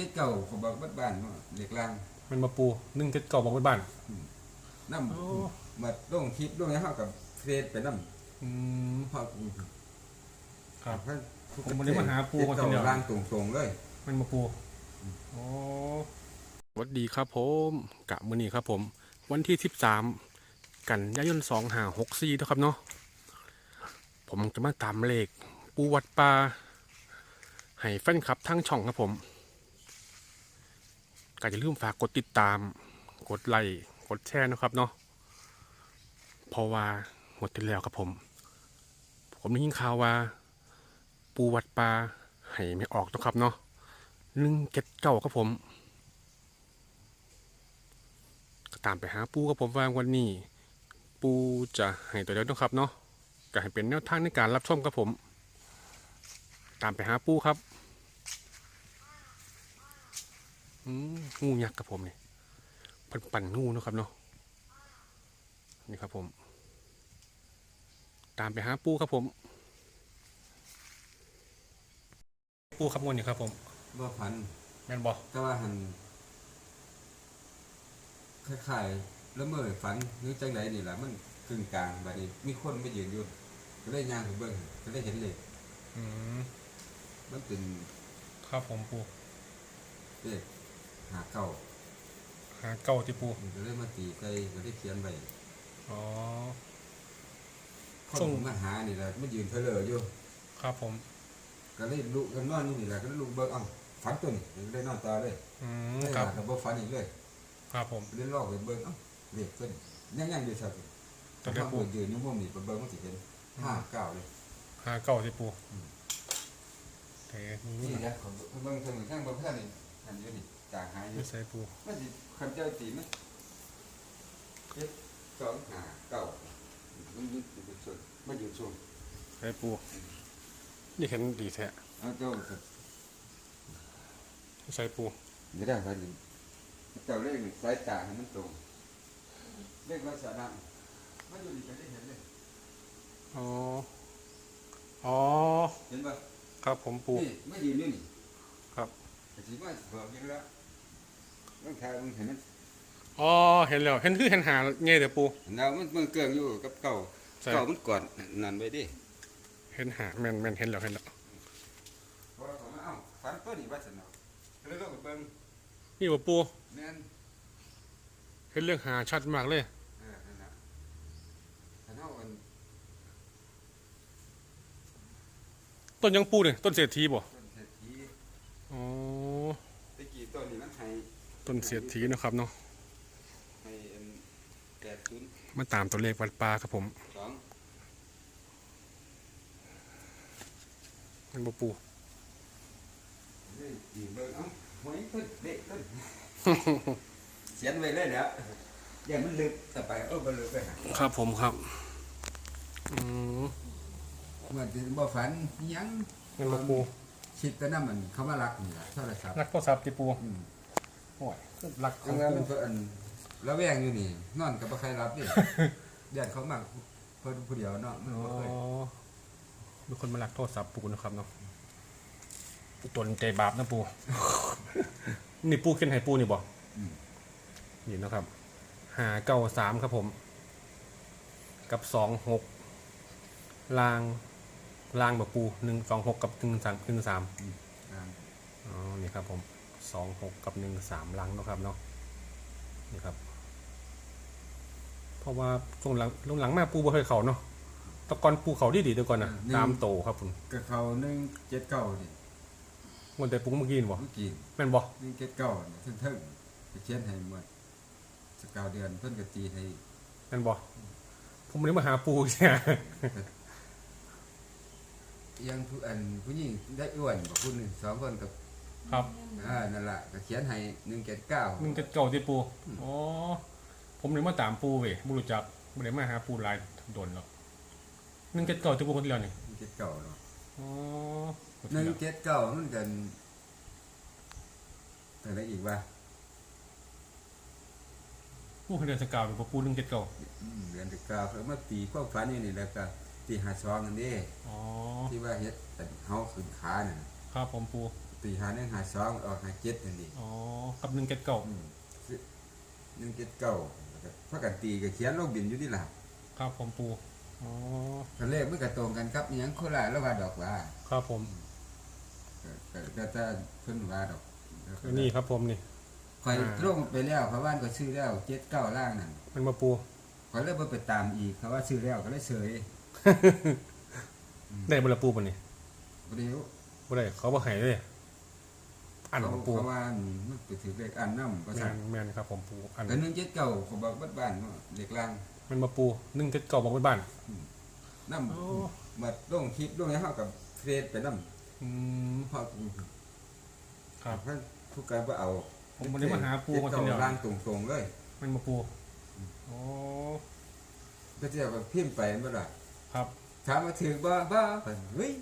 จ็ดเก่าเขาบอกบ้านบ้านเนาะเด็กล่างมันมาปูนึ่งเก็ดเก่าบอกไว้บ้าน น้โอ้ำมาลงคลิปลงให้เฮากับเฟซไปน้ำอืมเฮาครับ เพิ่นผมบ่ได้มาหาปู่เจ็ดคนเก่าเดียวล่างตรงๆเลย มันมาปูโอ้สวัสดีครับผมกะมือนี้ครับผม วันที่สิบสามกันยายนสองหาหกสี่นะครับเนาะผมจะมาตามเลข ปูวัดปลาให้แฟนคลับทั้งช่องครับผม ก็จะลืมฝากกดติดตาม กดไลค์กดแชร์นะครับเนาะเพราะว่าหมดที่แล้วครับผม ผมได้ยินข่าวว่า ปูวัดปลาให้ไม่ออกนะครับเนาะหนึ่งเก็ดเก่าครับผมก็ตามไปหาปูกับผมว่าวันนี้ ปูจะให้ตัวเดียวนะครับเนาะก็ให้เป็นแนวทางในการรับชมครับผม ตามไปหาปูครับอืม งูยักษ์ครับผมนี่ปันปั่นงูเนาะครับเนาะนี่ครับผม ตามไปหาปูครับผม ปูครับงวดนี้ครับ ผมบ่พันแม่นบอแต่ว่าหันคล้ายๆแล้วเมื่อฝันหรือจังไดนี่ล่ะมันกึ่งกลางบัดนี้ มีคนมายืนอยู่ก็เลยย่างไปเบิ่งก็เลยเห็นเลยอืมมันเป็นครับผมปูเลข หาเก่าหาเก้าที่ปูก็เลยมาตีใส่ก็เลยเขียนไว้อ๋อ คนส่ง มาหานี่แหละมันยืนเพลออยู่ ครับผม ก็เลยลุกกันนอนอยู่นี่แหละก็เลยลุกเบิ่งเอ้าฝันตัวนี่ก็เลยนอนต่อเลยอืมไม่คหรับ ลับก็บ่ฝันอีกเลยครับผมเล่นลอกไปเบิ่งเอ้าเลขตัวนี้ยังยังอยู่ครับตัวเลขถ้าปูเยืนอยู่มุมนี่ไปเบิ่งมันสิเห็นห้าเก้าเลย หาเก้าที่ปูอืมเท่นี่นี่นะของเบิ่งเทิงข้างเบิ่งเพื่อนนี่อันอยู่นี่ จากหายอยู่ไม่ใส่ปูมันสิคันเจ้าตีมั้ยเจ็ดสองห้าเก้ามันอยู่อยู่ส่วนมันอยู่ส่วนใส่ปูนี่เห็นดีแท้เอาเจ้าก็ใส่ปูไม่ได้ครับนี่เจ้าเลขนี่สายตาให้มันตรงเลขลักษณะมันอยู่นี่ก็ได้เห็นเลยอ๋ออ๋อเห็นป่ะครับผมปูนี่ไม่ยืนอยู่นี่ครับแต่สิว่าบอกอยังแล้ว ต้องทายมึงเห็นมันอ๋อเห็นแล้วเห็นคือเห็นหาเงี้ยเดี๋ยวปูเรามันมันเกิงอยู่กับเก่าใช่เก่ามันก่อนนั่นไว้ดิเห็นหาแม่นแม่นเห็นแล้วเห็นแล้วพอเราถามว่าเอ้าฝันตัวนี้ว่าสนอก็เลยลองไปเบิ่งนี่บ่ปูแม่นเห็นเรื่องหาชัดมากเลยเออนั่นน่ะถ้าเฮาอันต้นยังปูเนี่ยต้นเศรษฐีบ่ ต้นเศรษฐี อ๋อ ตะกี้ต้นนี้มันให้ ต้นเศรษฐีนะครับเนาะมาตามตัวเลขวัดปลาครับผมมันบปูเลยยืนเบิ่งเอ้าหวยเนเขียนไว้เลยแล้วอย่ามันลึกต่อไปเออมันลึกไปครับผมครับอืมมันบ่ฝันยังมันบปูคิดแต่นำมันเขามารักนี่แหละโทรศัพท์รักโทรศัพท์ที่ปู อืมโอ้ยรักขจัองงว่าปูมันเพิ่นระแวงอยู่นี่ นอนกับบ่ใครรับดิญาติเขามากเพิ่นผู้เดียวเนาะมันอ๋อบ่เคยมีคนมาลักโทรศัพท์ปูนะครับเนาะปูตนใจบาปนะปู นี่ปูขึ้นให้ปูนี่บ่อืมนี่นะครับ หาเก้าสามครับผม กับสองหกลางลางแบบปูหนึ่งสองหกกับหนึ่งสามหนึ่งสามอ่าอ๋อนี่ครับผม สองหกกับหนึ่งสามลังเนาะครับเนาะนี่ครับเพราะว่าช่วงหลังช่วงหลังมาปูบ่เคยเขาเนาะแตะกอนปูเขาดีดีๆเดี๋ยวก่อนนะตามโตครับผมก็เขา179นี่วันแต่ปูเมื่อกี้นี่บ่เมื่อกี้แม่นบ่179นี่เทิงๆไปเขียนให้หมดสกาวเดือนเพิ่นก็ตีให้แม่นบ่ผมไม่ได้มาหาปูเนี่ยเอียังผู้อันผู้หญิงได้อ้วนบ่ผู้หนึงสองคนกับ ครับอ่านั่นล่ะก็เขียนให้179หนึ่งจะเก่าที่ปูอ๋อผมเลยมาตามปูเว้ยบ่รู้จักบ่ได้มาหาปูหลายโดนหรอกหนึ่งจะเก่าที่ปูคนเดียวนี่179เนาะอ๋อหนึ่งเจ็ดเก้ามันกันอะไรอีกวะปูคนเดียวจะเก่าเป็นปูหนึ่งจะเก่าอืมเดือนที่เก้าเขามาตีความฝันอยู่นี่แล้วก็ตีหาซองกันเดิอ๋อที่ว่าเฮ็ดแต่เฮาขึ้นขาเนี่ยครับผมปู ตีหาหนึ่งหาสองออกหาเจ็ดนั่นดีอ๋อ กับหนึ่งเจ็ดเก่าอืมหนึ่งเจ็ดเก้าแล้วก็พากันตีก็เขียนลงบินอยู่นี่ล่ะครับผมปูอ๋อก็เลขมันก็ตรงกันครับอิหยังโคราชแล้วว่าดอกว่า ครับผมก็ก็ก็จะเพิ่นว่าดอกนี่ครับผมนี่คอยอ่าลงไปแล้วเขาว่านก็ซื้อแล้วเจ็ดเก้าล่างนั่นมันมาปูคอยเลยบ่ไปตามอีกเขาว่าซื้อแล้วก็เลยเสยได้บละปูปะนี่บ่ได้บ่ได้เขาบ่ให้เลย อันเขาของปูเขาว่ามันไปถือเลขอันนำก็แมสั่นแมนครับผมปูอันก็หนึ่งเจ็ดเก้าเขาบอกเบิดบ้านเนาะเด็กล่างมันมาปูหนึ่งเจ็ดเก่าบอกไว้บ้านนำโอ้มาลงคลิปลงให้เฮากับเฟซไปนำอืมเฮาครับเพิ่นทุกการบ่เอาผมบ่ได้มาหาปูเจ็ดมาทีเก้าเดียว ล่างตรงๆเลยมันมาปูโอ้ก็จะแบบพิมพ์ไปเมื่อไหร่ครับ ถามมาถึงบ้าบ้าเฮ้ย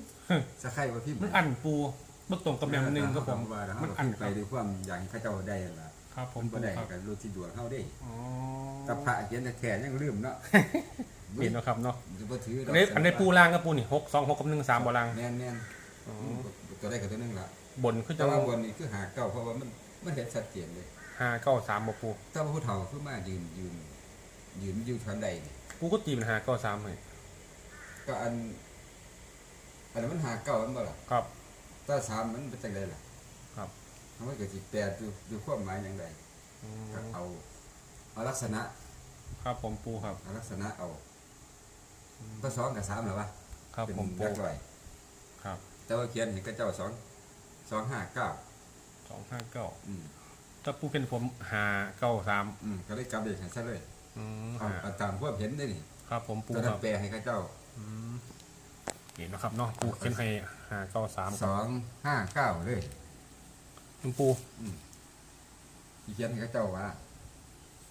จะใครว่าพิมพ์มันอันปู เมื่อตรงกับแมวหนึ่งครับผมว่าแล้วมันเขาอันไปด้วยความอย่างข้าเจ้าได้ล่ะครับผผมมปูบ่ได้ครับกันรู้ที่ดวงเฮาได้อ๋อแตะพระเขียนแต่แท้ยังลืมเนาะเห็นแล้วครับเนาะจะบ่ถือดอัอกนนี้อันนี้ปูล่างกับปูนี่หกสองหกกับหนึ่งสามบ่ล่างแม่นแม่นอ๋อตัวได้กับตัวนึงล่ะบนคือแต่จะว่าบนนี่คือหาเก่าเพราะว่ามันมันเห็นชัดเจนเลยห้าเก้าสามบ่ปูแต่ว่าผู้เฒ่าคือมายืนยืนยืนอยู่ชั้นใดนี่ปูก็ตีเป็นห้าเก้าสามให้ก็อันอันนั้นมันหาเก่ามันบ่ล่ะครับ ถ้าสามมันเป็นจังไดล่ะครับมันก็สิแปลดูดูความหมายจังไดอืมก็เอาเอาลักษณะ ครับผมปูครับเอาลักษณะเอาก็สองกับสามเหรอวะครับเป็นผมปูเรียกร้อยครับ แต่ว่าเขียนเห็นก็เจ้าสองสองห้าเก้าสองห้าเก้าอืมถ้าปูเป็นผมหาเก้าสามอืมก็เลยกลับเด็กให้ซะเลยอืมเอาหาเอาตามความเห็นได้นี่ครับ ผมปูตอนคนั้รันบแปลให้ข้าเจ้า อืมเห็นนะครับเนาะปูเขียนให้หาเก้าสามสองห้าเก้าเลยคุณปูที่เขียนให้ข้าเจ้าว่า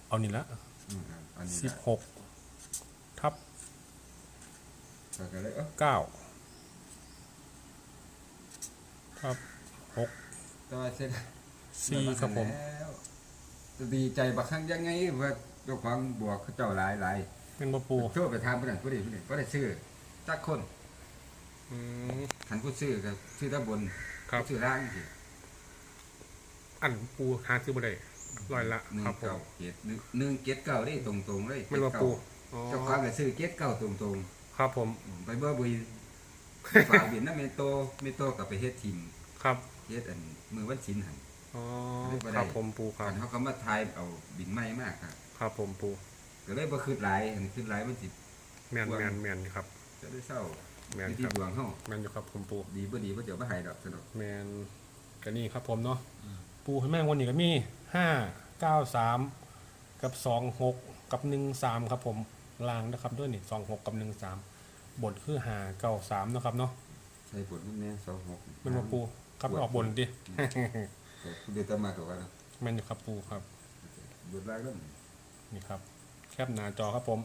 เอานี่ละอืมอันนี้สิบนะหกทับก็เลยเออเก้าทับหก แต่ว่าเสร็จสี่ครับผม แล้วจะดีใจบักครั้งยังไงว่าเจ้าของบวกเขาเจ้าหลายหลายเป็นบ่ปูช่วยไปทำผู้นั้นผู้นี้ผู้นี้ก็ได้ซื้อจักคน อืม ขันผู้ซื้อก็ซื้อด้านบนครับซื้อล่างสิอันปูหาซื้อบ่ได้ร้อยละหนึ่งครับผเก้ามเจ็ดหนึ่งหนึ่งเจ็ดเก้าได้ตรงตรงๆเลยมันบ่เจ็ดเก้าปูอ๋อเจ้าของก็ซื้อเจ็ดเก้าตรงตรงครับผม ๆ ไปเบ่บุยฝากบินน้ำเมโตเมโตกับไปเฮ็ดทีมครับเฮ็ดอันมือวันศิลหัน อ๋อไม่ได้ ครับผมปูครัอับนเขาก็มาทายเอาบินใหม่มากครับครับผมปูก็เลยบ่คืดหลายอันคืดหลายมันสิ แมนแมนแมนครับ จะได้เศร้า แมนอยู่คที่รับดวงเฮาแมนอยู่ครับผมปู ดีบ่ดีบ่เดี๋ยวบ่ให้ดอกสนุก แมนก็นี่ครับผมเนาะปูให้แม่งวันนี้ก็มีห้าเก้าสามกับสองหกกับหนึ่งสามครับผมลางนะครับด้วยนี่สองหกกับหนึ่งสามบนคือหาเก้าสามนะครับเนาะใส่ผลแน่26มันมาปูครับออกบนดิก็เดี๋ยวตามมาก็ว่านะแมนอยู่ครับปูครับบทลายแล้ว นี่ครับ แคปหน้าจอครับผม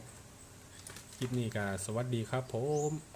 คลิปนี้ก็สวัสดีครับผม